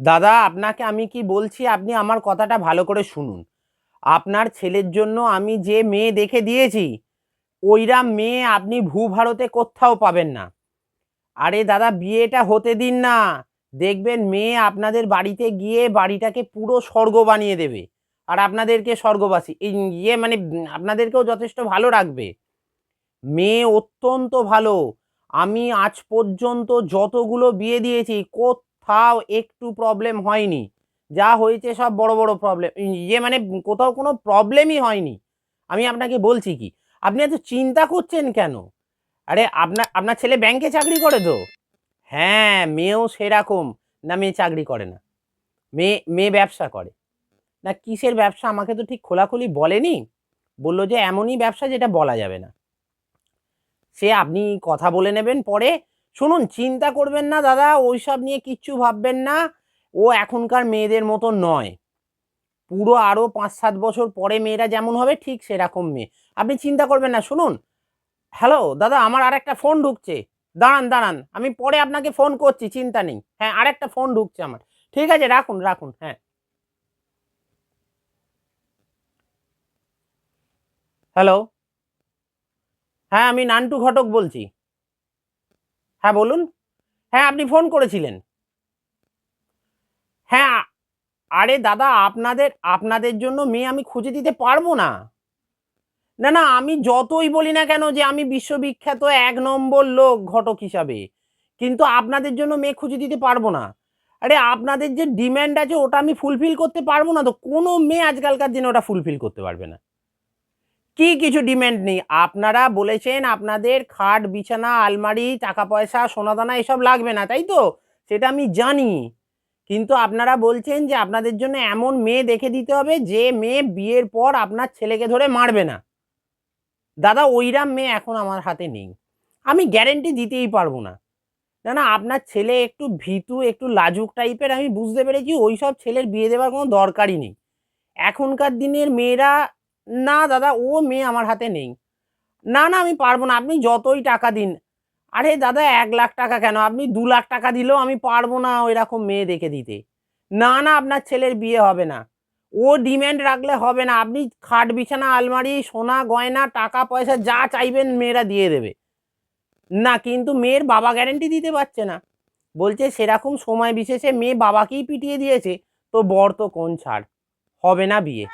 দাদা, আপনাকে আমি কি বলছি? আপনি আমার কথাটা ভালো করে শুনুন। আপনার ছেলের জন্য আমি যে মেয়ে দেখে দিয়েছি ওইরাম মেয়ে আপনি ভূভারতে কোথাও পাবেন না। আরে দাদা, বিয়েটা হতে দিন না। দেখবেন মেয়ে আপনাদের বাড়িতে গিয়ে বাড়িটাকে পুরো স্বর্গ বানিয়ে দেবে। আর আপনাদেরকে স্বর্গবাসী ইয়ে মানে আপনাদেরকেও যথেষ্ট ভালো রাখবে। মেয়ে অত্যন্ত ভালো। আমি আজ পর্যন্ত যতগুলো বিয়ে দিয়েছি কোথাও একটু প্রবলেম হয়নি। যা হয়েছে সব বড় বড় প্রবলেম ইয়ে মানে কোথাও কোনো প্রবলেমই হয়নি। আমি আপনাকে বলছি কি, আপনি এত চিন্তা করছেন কেন? আরে আপনার আপনার ছেলে ব্যাংকে চাকরি করে তো? হ্যাঁ মেয়েও সেরকম। না, মেয়ে চাকরি করে না। মেয়ে মেয়ে ব্যবসা করে। না, কিসের ব্যবসা? আমাকে তো ঠিক খোলাখুলি বলেনি। বলল যে, এমনই ব্যবসা যেটা বলা যাবে না। সে আপনি কথা বলে নেবেন পরে। শুনুন, চিন্তা করবেন না দাদা, ওইসব নিয়ে কিচ্ছু ভাববেন না। ও এখনকার মেয়েদের মতো নয়। পুরো আরও পাঁচ সাত বছর পরে মেয়েরা যেমন হবে, ঠিক সেরকম মেয়ে। আপনি চিন্তা করবেন না, শুনুন। হ্যালো, দাদা, আমার আর একটা ফোন ঢুকছে। দাঁড়ান দাঁড়ান, আমি পরে আপনাকে ফোন করছি, চিন্তা নেই। হ্যাঁ আর একটা ফোন ঢুকছে আমার। ঠিক আছে, রাখুন রাখুন হ্যাঁ। হ্যালো? হ্যাঁ আমি নান্টু ঘটক বলছি। হ্যাঁ বলুন। হ্যাঁ আপনি ফোন করেছিলেন। হ্যাঁ আরে দাদা, আপনাদের আপনাদের জন্য মেয়ে আমি খুঁজে দিতে পারব না। না না, আমি যতই বলি না কেন যে আমি বিশ্ববিখ্যাত এক নম্বর লোক ঘটক হিসাবে, কিন্তু আপনাদের জন্য মেয়ে খুঁজে দিতে পারব না। আরে, আপনাদের যে ডিম্যান্ড আছে ওটা আমি ফুলফিল করতে পারব না তো কোনো মেয়ে আজকালকার দিনে ওটা ফুলফিল করতে পারবে না। কি কিছু ডিম্যান্ড নেই? আপনারা বলেছেন আপনাদের খাট, বিছানা, আলমারি টাকা পয়সা সোনাদানা এসব লাগবে না, তাই তো? সেটা আমি জানি। কিন্তু আপনারা বলছেন যে আপনাদের জন্য এমন মেয়ে দেখে দিতে হবে যে মেয়ে বিয়ের পর আপনার ছেলেকে ধরে মারবে না। দাদা, ওইরাম মেয়ে এখন আমার হাতে নেই। আমি গ্যারেন্টি দিতেই পারব না। না না, আপনার ছেলে একটু ভীতু, একটু লাজুক টাইপের, আমি বুঝতে পেরেছি ওই সব ছেলের বিয়ে দেওয়ার কোনো দরকারই নেই। এখনকার দিনের মেয়েরা না দাদা, ও মেয়ে আমার হাতে নেই। না না, আমি পারব না। আপনি যতই টাকা দিন। আরে দাদা, এক লাখ টাকা কেন? আপনি দু লাখ টাকা দিলেও আমি পারব না ওই রকম মেয়ে দেখে দিতে। না না, আপনার ছেলের বিয়ে হবে না। ও ডিম্যান্ড রাখলে হবে না। আপনি খাট, বিছানা, আলমারি, সোনা, গয়না, টাকা, পয়সা, যা চাইবেন মেয়েরা দিয়ে দেবে। না, কিন্তু মেয়ের বাবা গ্যারেন্টি দিতে পারছে না। বলছে, সেরকম সময় বিশেষে মেয়ে বাবাকেই পিটিয়ে দিয়েছে। তো বর তো কোন ছাড়? হবে না বিয়ে।